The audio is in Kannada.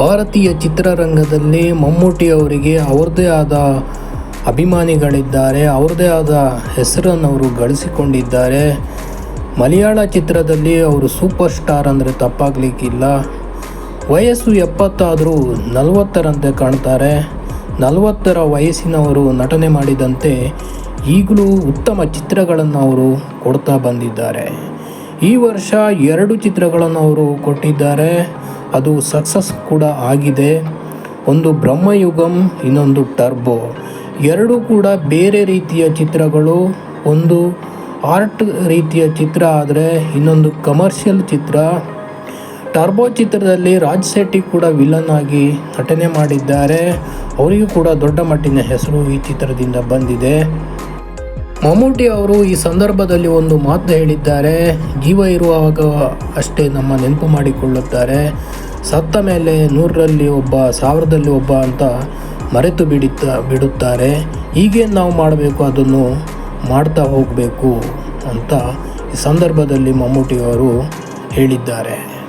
ಭಾರತೀಯ ಚಿತ್ರರಂಗದಲ್ಲಿ ಮಮ್ಮೂಟಿ ಅವರಿಗೆ ಅವ್ರದ್ದೇ ಆದ ಅಭಿಮಾನಿಗಳಿದ್ದಾರೆ, ಅವ್ರದ್ದೇ ಆದ ಹೆಸರನ್ನು ಅವರು ಗಳಿಸಿಕೊಂಡಿದ್ದಾರೆ. ಮಲಯಾಳ ಚಿತ್ರದಲ್ಲಿ ಅವರು ಸೂಪರ್ ಸ್ಟಾರ್ ಅಂದರೆ ತಪ್ಪಾಗಲಿಕ್ಕಿಲ್ಲ. ವಯಸ್ಸು ಎಪ್ಪತ್ತಾದರೂ ನಲವತ್ತರಂತೆ ಕಾಣ್ತಾರೆ. ನಲವತ್ತರ ವಯಸ್ಸಿನವರು ನಟನೆ ಮಾಡಿದಂತೆ ಈಗಲೂ ಉತ್ತಮ ಚಿತ್ರಗಳನ್ನು ಅವರು ಕೊಡ್ತಾ ಬಂದಿದ್ದಾರೆ. ಈ ವರ್ಷ ಎರಡು ಚಿತ್ರಗಳನ್ನು ಅವರು ಕೊಟ್ಟಿದ್ದಾರೆ. ಅದು ಸಕ್ಸಸ್ ಕೂಡ ಆಗಿದೆ. ಒಂದು ಬ್ರಹ್ಮಯುಗಂ, ಇನ್ನೊಂದು ಟರ್ಬೋ ಎರಡೂ ಕೂಡ ಬೇರೆ ರೀತಿಯ ಚಿತ್ರಗಳು. ಒಂದು ಆರ್ಟ್ ರೀತಿಯ ಚಿತ್ರ ಆದರೆ ಇನ್ನೊಂದು ಕಮರ್ಷಿಯಲ್ ಚಿತ್ರ. ಟರ್ಬೋ ಚಿತ್ರದಲ್ಲಿ ರಾಜ್ ಶೆಟ್ಟಿ ಕೂಡ ವಿಲನ್ ಆಗಿ ನಟನೆ ಮಾಡಿದ್ದಾರೆ. ಅವರಿಗೂ ಕೂಡ ದೊಡ್ಡ ಮಟ್ಟಿನ ಹೆಸರು ಈ ಚಿತ್ರದಿಂದ ಬಂದಿದೆ. ಮಮ್ಮೂಟಿ ಅವರು ಈ ಸಂದರ್ಭದಲ್ಲಿ ಒಂದು ಮಾತು ಹೇಳಿದ್ದಾರೆ. ಜೀವ ಇರುವಾಗ ಅಷ್ಟೇ ನಮ್ಮ ನೆನಪು ಮಾಡಿಕೊಳ್ಳುತ್ತಾರೆ. ಸತ್ತ ಮೇಲೆ ನೂರರಲ್ಲಿ ಒಬ್ಬ, ಸಾವಿರದಲ್ಲಿ ಒಬ್ಬ ಅಂತ ಮರೆತು ಬಿಡುತ್ತಾ, ಬಿಡುತ್ತಾರೆ. ಈಗೇನು ನಾವು ಮಾಡಬೇಕು, ಅದನ್ನು ಮಾಡ್ತಾ ಹೋಗಬೇಕು ಅಂತ ಈ ಸಂದರ್ಭದಲ್ಲಿ ಮಮ್ಮೂಟಿಯವರು ಹೇಳಿದ್ದಾರೆ.